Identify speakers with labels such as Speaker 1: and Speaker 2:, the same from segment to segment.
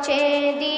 Speaker 1: পৌঁছে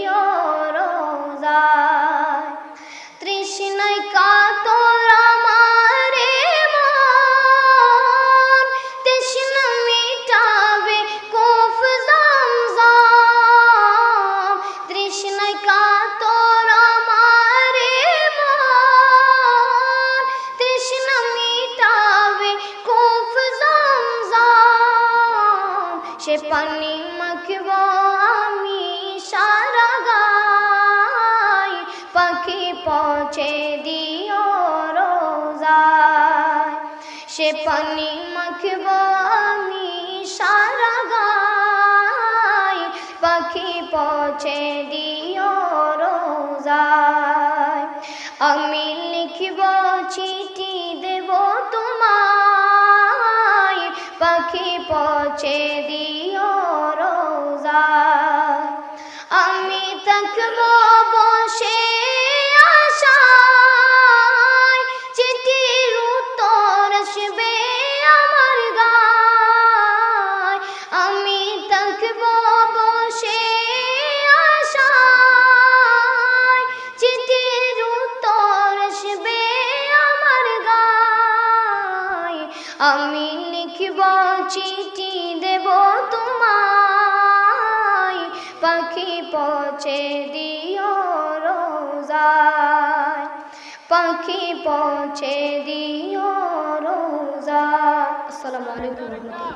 Speaker 1: সে পানি মাখব আমি সারা গায়। পাখি পৌঁছে দিও রোজায়। সে পানি মাখব আমি সারা গায়। পাখি পৌঁছে দিও রোজায়। আমি লিখব চিঠি পাখি পৌঁছে দিও রোজায় আমি তকব বসে আশায়, চিঠির উত্তর আসবে আমার গায়। আমি তকব বসে আশায়, চিঠির উত্তর আসবে আমার গায়। আমি লিখব চিঠি দেব তোমায়। পাখি পচে দিও রোজায়। পাখি পচে দিও রোজা আসসালামু আলাইকুম।